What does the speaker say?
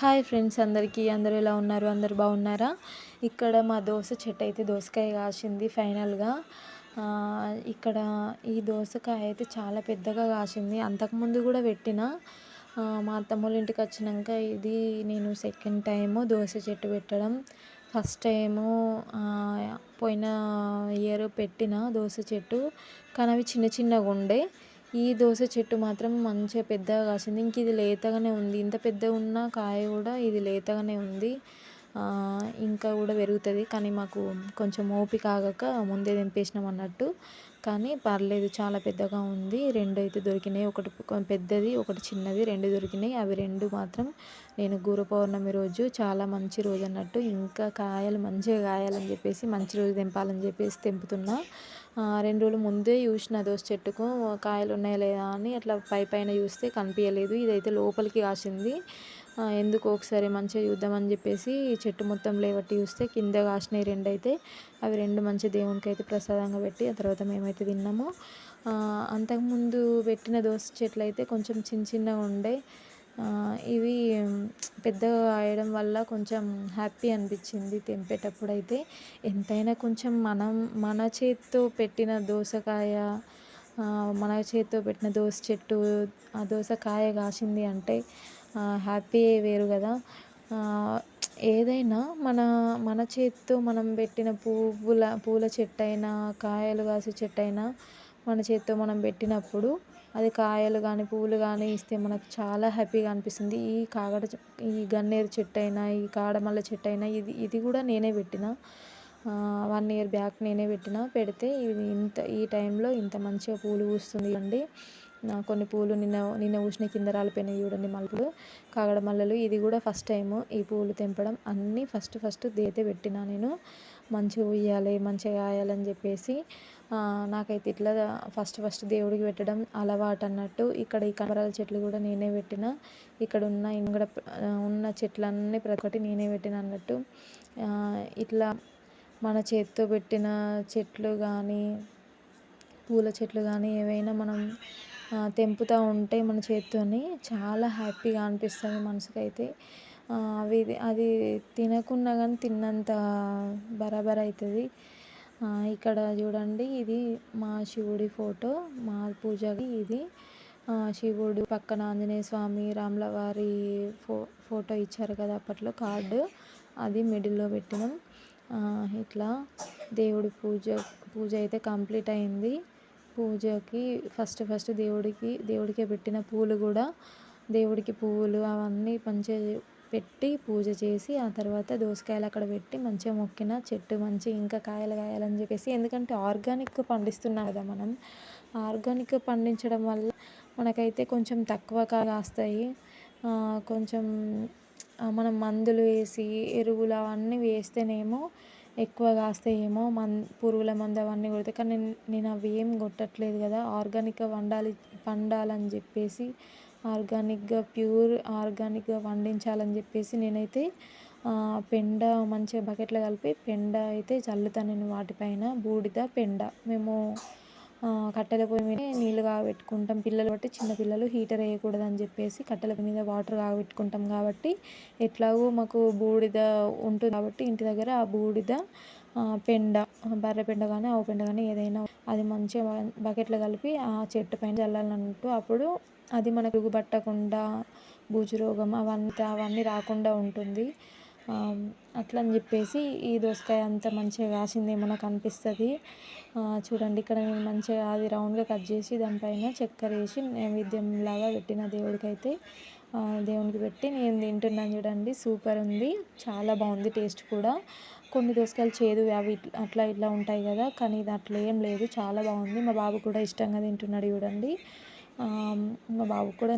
Hi friends అందరికీ అందరూ ఎలా ఉన్నారు? అందరు బాగున్నారా? ఇక్కడ మా దోశ చెట్టు అయితే దోసకాయ కాసింది ఫైనల్గా. ఇక్కడ ఈ దోసకాయ అయితే చాలా పెద్దగా కాసింది. అంతకుముందు కూడా పెట్టిన. మా అత్తమ్మోళ్ళ ఇంటికి వచ్చినాక ఇది నేను సెకండ్ టైము దోశ చెట్టు పెట్టడం. ఫస్ట్ టైము పోయిన ఇయర్ పెట్టిన దోశ చెట్టు. కానీ అవి చిన్న చిన్నగా ఉండే. ఈ దోస చెట్టు మాత్రం మంచిగా పెద్దగా కాసింది. ఇంక ఇది లేతగానే ఉంది. ఇంత పెద్దగా ఉన్న కాయ కూడా ఇది లేతగానే ఉంది. ఇంకా కూడా పెరుగుతుంది. కానీ మాకు కొంచెం ఓపిక ఆగక ముందే తెంపేసినాం అన్నట్టు. కానీ పర్లేదు చాలా పెద్దగా ఉంది. రెండు అయితే దొరికినాయి. ఒకటి పెద్దది ఒకటి చిన్నది. రెండు దొరికినాయి. అవి రెండు మాత్రం నేను గురు పౌర్ణమి రోజు చాలా మంచి రోజు అన్నట్టు. ఇంకా కాయలు మంచిగా కాయాలని చెప్పేసి మంచి రోజు తెంపాలని చెప్పేసి తెంపుతున్నా. రెండు రోజులు ముందే చూసిన దోస చెట్టుకు కాయలు ఉన్నాయా లేదా అని అట్లా పై పైన చూస్తే కనిపించలేదు ఇదైతే లోపలికి కాసింది. ఎందుకు ఒకసారి మంచిగా చూద్దామని చెప్పేసి చెట్టు మొత్తం లేవట్టి చూస్తే కింద కాసినాయి రెండు అయితే అవి రెండు మంచి దేవునికి అయితే ప్రసాదంగా పెట్టి ఆ తర్వాత మేమైతే తిన్నాము. అంతకుముందు పెట్టిన దోస చెట్లు అయితే కొంచెం చిన్న చిన్నగా ఉండే. ఇవి పెద్దగా కాయడం వల్ల కొంచెం హ్యాపీ అనిపించింది తెంపేటప్పుడు అయితే ఎంతైనా కొంచెం మనం మన చేతితో పెట్టిన దోసకాయ మన చేతితో పెట్టిన దోస చెట్టు ఆ దోసకాయ కాసింది అంటే హ్యాపీ వేరు కదా. ఏదైనా మన మన చేతితో మనం పెట్టిన పువ్వుల పూల చెట్టు అయినా కాయలు కాసే చెట్టు అయినా మన చేతితో మనం పెట్టినప్పుడు అది కాయలు కానీ పువ్వులు కానీ ఇస్తే మనకు చాలా హ్యాపీగా అనిపిస్తుంది. ఈ కాగడ ఈ గన్నేరు చెట్టు అయినా ఈ కాడమల్ల చెట్టు అయినా ఇది ఇది కూడా నేనే పెట్టిన. వన్ ఇయర్ బ్యాక్ నేనే పెట్టిన. పెడితే ఇది ఇంత ఈ టైంలో ఇంత మంచిగా పూలు పూస్తుంది అండి కొన్ని పూలు నిన్న నిన్న ఊసిన కింద రాలిపోయినాయి చూడండి మల్లెలు కాగడ మల్లెలు. ఇది కూడా ఫస్ట్ టైం ఈ పూలు తెంపడం. అన్నీ ఫస్ట్ ఫస్ట్ దేతే పెట్టిన నేను. మంచిగా ఉయ్యాలి మంచిగా కాయాలని చెప్పేసి నాకైతే ఇట్లా ఫస్ట్ ఫస్ట్ దేవుడికి పెట్టడం అలవాటు అన్నట్టు ఇక్కడ ఈ కనబరాల చెట్లు కూడా నేనే పెట్టిన. ఇక్కడ ఉన్న ఇంగడ ఉన్న చెట్లన్నీ ప్రతి ఒక్కటి నేనే పెట్టిన అన్నట్టు. ఇట్లా మన చేతితో పెట్టిన చెట్లు కానీ పూల చెట్లు కానీ ఏవైనా మనం తెంపుతూ ఉంటే మన చేత్తోని చాలా హ్యాపీగా అనిపిస్తుంది మనసుకైతే. అవి అది తినకున్నా కానీ తిన్నంత బరాబర్ అవుతుంది ఇక్కడ చూడండి ఇది మా శివుడి ఫోటో మా పూజకి ఇది. శివుడు పక్కన ఆంజనేయ స్వామి రాములవారి ఫో ఫోటో ఇచ్చారు కదా అప్పట్లో కార్డు. అది మిడిల్లో పెట్టినాం. ఇట్లా దేవుడి పూజ పూజ అయితే కంప్లీట్ అయింది. పూజకి ఫస్ట్ ఫస్ట్ దేవుడికి దేవుడికే పెట్టిన పూలు కూడా దేవుడికి పువ్వులు అవన్నీ మంచిగా పెట్టి పూజ చేసి ఆ తర్వాత దోసకాయలు అక్కడ పెట్టి మంచిగా మొక్కిన చెట్టు మంచి ఇంకా కాయలు కాయాలని చెప్పేసి ఎందుకంటే ఆర్గానిక్ పండిస్తున్నాం కదా మనం. ఆర్గానిక్ పండించడం వల్ల మనకైతే కొంచెం తక్కువ కాస్తాయి. కొంచెం మనం మందులు వేసి ఎరువులు అవన్నీ వేస్తేనేమో ఎక్కువ కాస్తాయేమో మన్ పురుగుల మందు అవన్నీ కొడితే. కానీ నేను అవి ఏం కొట్టట్లేదు కదా. ఆర్గానిక్గా వండాలి పండాలని చెప్పేసి ఆర్గానిక్గా ప్యూర్ ఆర్గానిక్గా పండించాలని చెప్పేసి నేనైతే పెండ మంచిగా బకెట్లో కలిపి పెండ అయితే చల్లుతాను నేను వాటిపైన. బూడిద పెండ. మేము కట్టెల పొయ్యి మీద నీళ్ళు కాగబెట్టుకుంటాం. పిల్లలు బట్టి చిన్న పిల్లలు హీటర్ వేయకూడదు అని చెప్పేసి కట్టెల మీద వాటర్ కాగబెట్టుకుంటాం కాబట్టి ఎట్లాగో మాకు బూడిద ఉంటుంది కాబట్టి ఇంటి దగ్గర ఆ బూడిద పెండ బర్రె పెండ కానీ ఆవు పెండ కానీ ఏదైనా అది మంచిగా బకెట్లో కలిపి ఆ చెట్టు పైన చల్లాలన్నట్టు అప్పుడు అది మనకు పట్టకుండా బూజు రోగం అవంతా అవన్నీ రాకుండా ఉంటుంది. అట్లా అని చెప్పేసి ఈ దోసకాయ అంత మంచిగా కాసిందేమో నాకు అనిపిస్తుంది చూడండి ఇక్కడ నేను మంచిగా అది రౌండ్గా కట్ చేసి దానిపైన చక్కెర వేసి నైవేద్యం లాగా పెట్టిన దేవుడికి దేవునికి పెట్టి నేను తింటున్నాను చూడండి. సూపర్ ఉంది. చాలా బాగుంది టేస్ట్ కూడా. కొన్ని దోసకాయలు చేదు అవి అట్లా ఇట్లా ఉంటాయి కదా. కానీ ఇది అట్లా ఏం లేదు. చాలా బాగుంది. మా బాబు కూడా ఇష్టంగా తింటున్నాడు చూడండి. మా బాబు కూడా